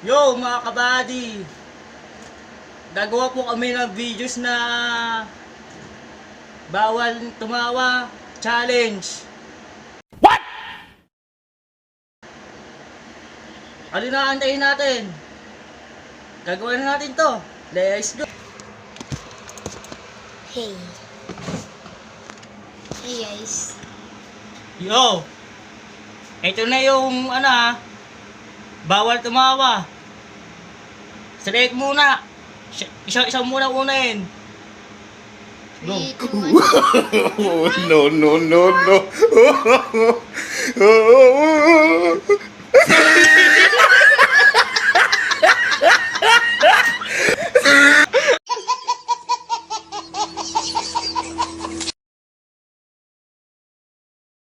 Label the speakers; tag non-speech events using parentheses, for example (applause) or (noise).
Speaker 1: Yo mga kabady! Gagawa po kami ng videos na bawal tumawa challenge. What? Ano na antayin natin? Gagawa na natin to. Let's go!
Speaker 2: Hey. Hey guys.
Speaker 1: Yo! Ito na yung ano ha. Bawal tumawa. Select muna. Isa isa muna unahin. Go.
Speaker 2: 3, 2, 1.
Speaker 3: Oh, no, no, no, no. (laughs)